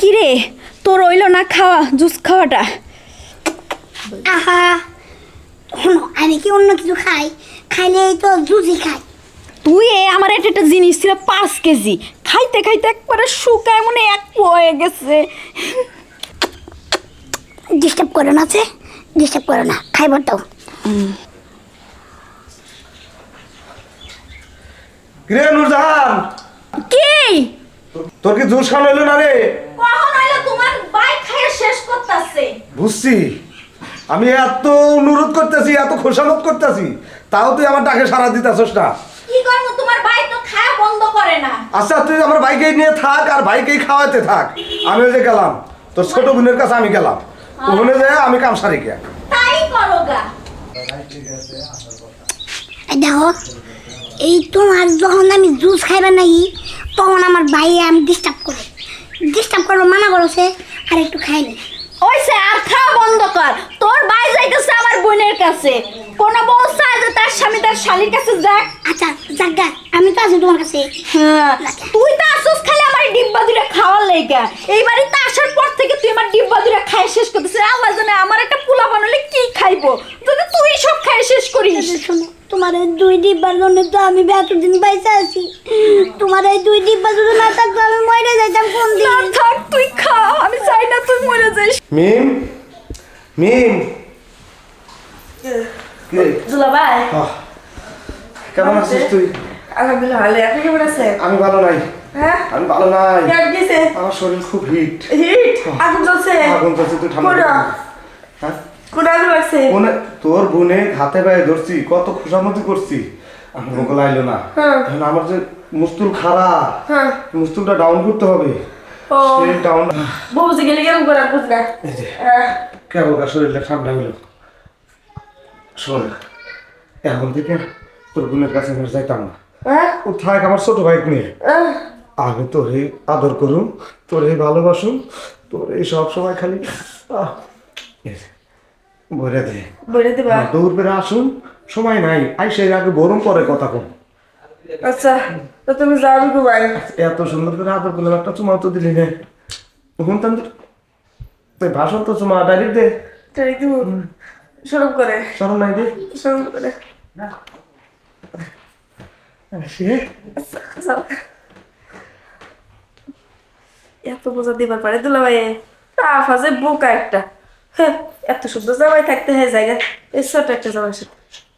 কিরে? তোর রইল না খাওয়া জুস খাওয়াটা? আহা। শোনো আমি কি অন্য কিছু খাই? খাইলে এই তো জুসি খাই। তুই এ আমার একটা একটা জিনিস ছিল পাঁচ কেজি। খাইতে খাইতে একবারে শুকায় মনে এক হয়ে গেছে। ডিস্টার্ব করো না আছে ডিস্টার্ব করো না খাইবার দাও কিরে নুরজাহান? কি? তোর কি জুস খাওয়ানো হইল না রে? কখন হইল তোমার বাইক খাইয়ে শেষ করতেছে? বুঝছি। আমি এত অনুরোধ করতেছি এত খোসামত করতেছি তাও তুই আমার ডাকে সারা দিতেছস না। কি করব তোমার বাইক তো খাওয়া বন্ধ করে না। আচ্ছা তুই আমার বাইকে নিয়ে থাক আর বাইকেই খাওয়াতে থাক। আমি ওই যে গেলাম তোর ছোট বোনের কাছে আমি গেলাম। ওখানে যে আমি কাম সারি গিয়া। তাই করো গা। এই দেখো এই তোমার যখন আমি জুস খাইবার নাকি তখন আমার ভাই আমি ডিস্টার্ব করে। ডিস্টার্ব করব মানা করছে আর একটু খাইনি ওইসে আর খাওয়া বন্ধ কর। তোর ভাই যাইতেছে আমার বোনের কাছে। কোন বউ চায় যে তার স্বামী তার শালির কাছে যাক। আচ্ছা জাগা আমি তো আছি তোমার কাছে। হ্যাঁ, তুই তো আসছিস খালি আমার ডিব্বা দুটা খাওয়ার লেগা। এই বাড়িতে আসার পর থেকে তুই আমার ডিব্বা দুটা খাই শেষ করতেছিস। আল্লাহ জানে আমার একটা পোলা বানালে কি খাইবো যদি তুই সব খাই শেষ করিস এই যে শোনো তোমার এই দুই ডিব্বার জন্য তো আমি এতদিন বাইসে আছি। তোমার এই দুই ডিব্বা যদি না থাকতো আমি মরে যাইতাম কোন না দিন থাক তুই খা। আমি চাই না তুই মরে যাইস মিম? মিম? দুলাভাই আহ, কেমন আছিস তুই? আলহামদুলিল্লাহ ভালো। আপনি কেমন আছেন আমি ভালো নাই। হ্যাঁ? আমি ভালো নাই। আমার শরীর খুব হিট। হিট? আগুন জ্বলছে? আগুন চলছে তুই ঠান্ডা হ্যাঁ? কোন লাগছে? তোর বোনে হাতে পায়ে ধরছি কত খুশামতি করছি। আমি মোকল আইলো না। হ্যাঁ। এখন আমার যে মুস্তুল হ্যাঁ। মুস্তুলটা ডাউন করতে হবে। সেই ডাউন গেলে কেমন করে বুঝ না। শরীরটা ঠান্ডা শোন এখন থেকে তোর বোনের কাছে আমি যাইতাম না। হ্যাঁ? ও থাক আমার ছোট ভাই নিয়ে আমি তোর আদর করুম তোর ভালোবাসুম তোর এই সব সময় খালি আহ, বলে দে। বলে দিবা? দৌড় পেরে আসুন সময় নাই। আই সেই আগে বরং পরে কথা কম। আচ্ছা তো তুমি যাবি ঘুমাই এত সুন্দর করে আদর করলাম একটা চুমা তো দিলি না। শুনতাম তো। তুই ভাষণ তো চুমা ডাইরেক্ট দে। তাই একটু সরম করে। শরম নাই দে। সরম করে। সে আচ্ছা। এত বোঝা দিবার পারে দুলাভাই আফা যে বোকা একটা। হ্যাঁ এত সুন্দর জামাই থাকতে হয় জায়গা। এই ছোট একটা জামাই সাথে।